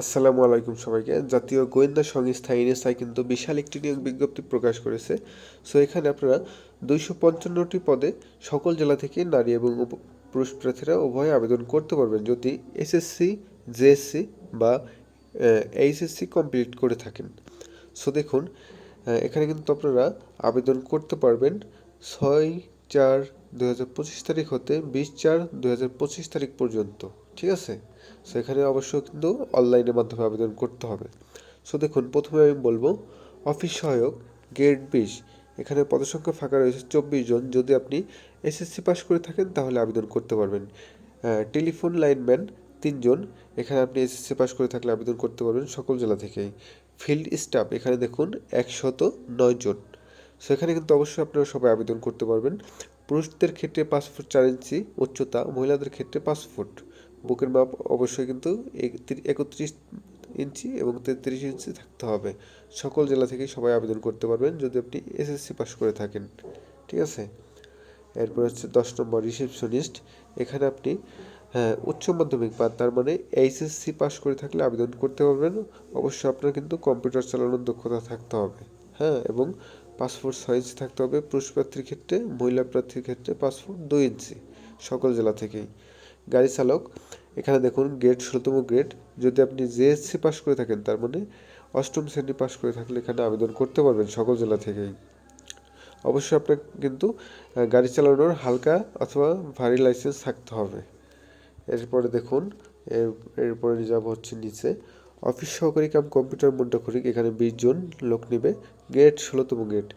আসসালামু আলাইকুম সবাইকে। জাতীয় গোয়েন্দা সংস্থা এনএসআই কিন্তু বিশাল একটি নিয়োগ বিজ্ঞপ্তি প্রকাশ করেছে। সো এখানে আপনারা দুইশো পঞ্চান্নটি পদে সকল জেলা থেকে নারী এবং পুরুষ প্রার্থীরা উভয়ে আবেদন করতে পারবেন যদি এসএসসি জেএসসি বা এইচএসসি কমপ্লিট করে থাকেন। সো দেখুন এখানে কিন্তু আপনারা আবেদন করতে পারবেন ছয় চার দু তারিখ হতে বিশ চার দু তারিখ পর্যন্ত। ঠিক আছে? সো এখানে অবশ্যই কিন্তু অনলাইনের মাধ্যমে আবেদন করতে হবে। সো দেখুন, প্রথমে আমি বলব, অফিস সহায়ক, গ্রেড বিশ। এখানে পদসংখ্যা ফাঁকা রয়েছে চব্বিশ জন। যদি আপনি এসএসসি পাস করে থাকেন, তাহলে আবেদন করতে পারবেন। টেলিফোন লাইনম্যান তিনজন এখানে আপনি এসএসসি পাস করে থাকলে আবেদন করতে পারবেন সকল জেলা থেকেই। ফিল্ড স্টাফ, এখানে দেখুন, একশত নয় জন। সেখানে কিন্তু অবশ্যই আপনারা সবাই আবেদন করতে পারবেন। পুরুষদের ক্ষেত্রে ফুট চার ইঞ্চি, উচ্চতা, মহিলাদের ক্ষেত্রে পাঁচ ফুট। বুকের মাপ অবশ্যই কিন্তু একত্রিশ ইঞ্চি এবং তেত্রিশ ইঞ্চি থাকতে হবে। সকল জেলা থেকে সবাই আবেদন করতে পারবেন যদি আপনি এসএসসি পাস করে থাকেন। ঠিক আছে? এরপর হচ্ছে দশ নম্বর রিসেপশনিস্ট। এখানে আপনি হ্যাঁ উচ্চ মাধ্যমিক বা তার মানে এইচএসসি পাস করে থাকলে আবেদন করতে পারবেন। অবশ্যই আপনার কিন্তু কম্পিউটার চালানোর দক্ষতা থাকতে হবে। হ্যাঁ এবং পাসপোর্ট ইঞ্চি থাকতে হবে। পুরুষ প্রার্থীর ক্ষেত্রে, মহিলা প্রার্থীর ক্ষেত্রে পাসপোর্ট দুই ইঞ্চি, সকল জেলা থেকেই। গাড়ি চালক, এখানে দেখুন গ্রেড ষোলোতম গ্রেড যদি আপনি জেএসসি পাস করে থাকেন, তার মানে অষ্টম শ্রেণি পাস করে থাকলে এখানে আবেদন করতে পারবেন সকল জেলা থেকেই। অবশ্যই আপনার কিন্তু গাড়ি চালানোর হালকা অথবা ভারী লাইসেন্স থাকতে হবে। এরপরে দেখুন, এর, এরপরে যাব হচ্ছে নিচে। অফিস সহকারী কাম কম্পিউটার মুদ্রাক্ষরিক এখানে বিশ জন লোক নেবে গ্রেড ষোলোতম গ্রেড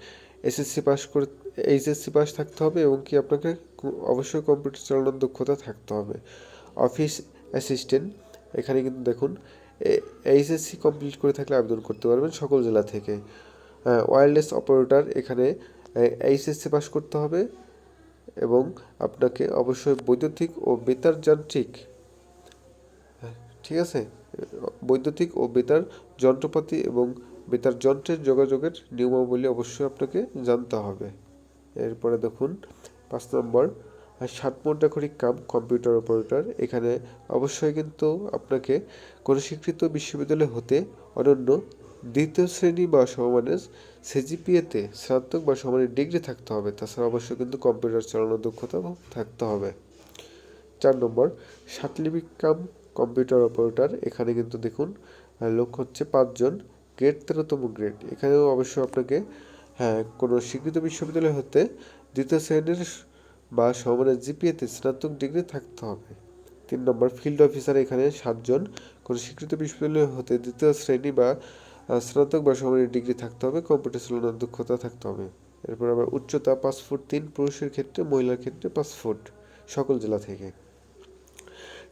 এসএসসি পাস করে এইচএসসি পাস থাকতে হবে এবং কি আপনাকে অবশ্যই কম্পিউটার চালানোর দক্ষতা থাকতে হবে। অফিস অ্যাসিস্ট্যান্ট এখানে কিন্তু দেখুন এইচএসসি কমপ্লিট করে থাকলে আবেদন করতে পারবেন সকল জেলা থেকে। ওয়্যারলেস অপারেটর এখানে এইচএসসি পাস করতে হবে এবং আপনাকে অবশ্যই বৈদ্যুতিক ও বেতার যান্ত্রিক, ঠিক আছে? বৈদ্যুতিক ও বেতার যন্ত্রপাতি এবং বেতার যন্ত্রের যোগাযোগের নিয়মাবলী অবশ্যই আপনাকে জানতে হবে। এরপরে দেখুন, পাঁচ নম্বর ষাট মুদ্রাক্ষরিক কাম কম্পিউটার অপারেটর। এখানে অবশ্যই কিন্তু আপনাকে কোনো স্বীকৃত বিশ্ববিদ্যালয় হতে অনন্য দ্বিতীয় শ্রেণি বা সমমানের সিজিপিএতে স্নাতক বা সমানের ডিগ্রি থাকতে হবে। তাছাড়া অবশ্যই কিন্তু কম্পিউটার চালানোর দক্ষতা থাকতে হবে। চার নম্বর, সাতলিপিক কাম কম্পিউটার অপারেটর। এখানে কিন্তু দেখুন লোক হচ্ছে পাঁচজন। গ্রেড তেরোতম গ্রেড এখানেও অবশ্যই আপনাকে হ্যাঁ কোনো স্বীকৃত বিশ্ববিদ্যালয় হতে দ্বিতীয় শ্রেণির বা সমানের জিপিএতে স্নাতক ডিগ্রি থাকতে হবে। তিন নম্বর ফিল্ড অফিসার এখানে সাতজন কোনো স্বীকৃত বিশ্ববিদ্যালয় হতে দ্বিতীয় শ্রেণি বা স্নাতক বা সমানের ডিগ্রি থাকতে হবে কম্পিউটার চালানোর দক্ষতা থাকতে হবে। এরপর আবার উচ্চতা পাঁচ ফুট তিন, পুরুষের ক্ষেত্রে, মহিলার ক্ষেত্রে পাঁচ ফুট, সকল জেলা থেকে।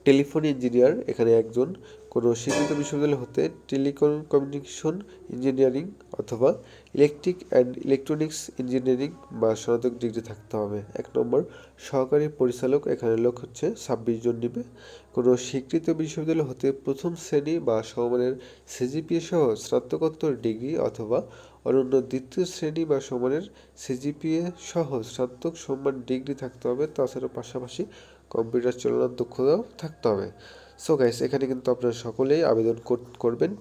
টেলিফোন ইঞ্জিনিয়ার, এখানে একজন কোনো স্বীকৃত বিশ্ববিদ্যালয় হতে টেলিকম কমিউনিকেশন ইঞ্জিনিয়ারিং অথবা ইলেকট্রিক অ্যান্ড ইলেকট্রনিক্স ইঞ্জিনিয়ারিং বা স্নাতক ডিগ্রি থাকতে হবে। এক নম্বর, সহকারী পরিচালক এখানে লোক হচ্ছে ছাব্বিশ জন নিবে। কোনো স্বীকৃত বিশ্ববিদ্যালয় হতে প্রথম শ্রেণি বা সমমানের সিজিপিএ সহ স্নাতকোত্তর ডিগ্রি অথবা অনন্য দ্বিতীয় শ্রেণি বা সমানের সিজিপিএ সহ স্নাতক সম্মান ডিগ্রি থাকতে হবে। তাছাড়া পাশাপাশি কম্পিউটার চালানোর দক্ষতাও থাকতে হবে। সো গাইস এখানে কিন্তু আপনারা সকলেই আবেদন কর- করবেন।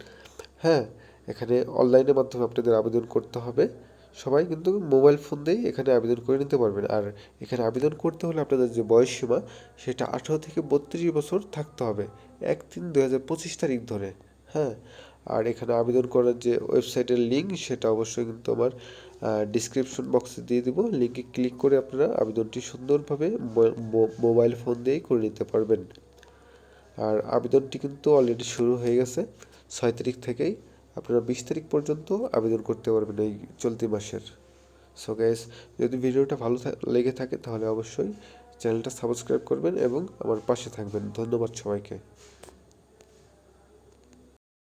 হ্যাঁ এখানে অনলাইনের মাধ্যমে আপনাদের আবেদন করতে হবে। সবাই কিন্তু মোবাইল ফোন দিয়েই এখানে আবেদন করে নিতে পারবেন। আর এখানে আবেদন করতে হলে আপনাদের যে বয়স সীমা, সেটা আঠারো থেকে বত্রিশ বছর থাকতে হবে। এক তিন দু হাজার পঁচিশ তারিখ ধরে। হ্যাঁ আর এখানে আবেদন করার যে ওয়েবসাইটের লিঙ্ক সেটা অবশ্যই কিন্তু আমার ডিসক্রিপশন বক্সে দিয়ে দিব। লিঙ্কে ক্লিক করে আপনারা আবেদনটি সুন্দরভাবে মোবাইল ফোন দিয়েই করে নিতে পারবেন। আর আবেদনটি কিন্তু অলরেডি শুরু হয়ে গেছে। ছয় তারিখ থেকেই আপনারা বিশ তারিখ পর্যন্ত আবেদন করতে পারবেন এই চলতি মাসের। সো গ্যাস যদি ভিডিওটা ভালো লেগে থাকে তাহলে অবশ্যই চ্যানেলটা সাবস্ক্রাইব করবেন এবং আমার পাশে থাকবেন। ধন্যবাদ সবাইকে।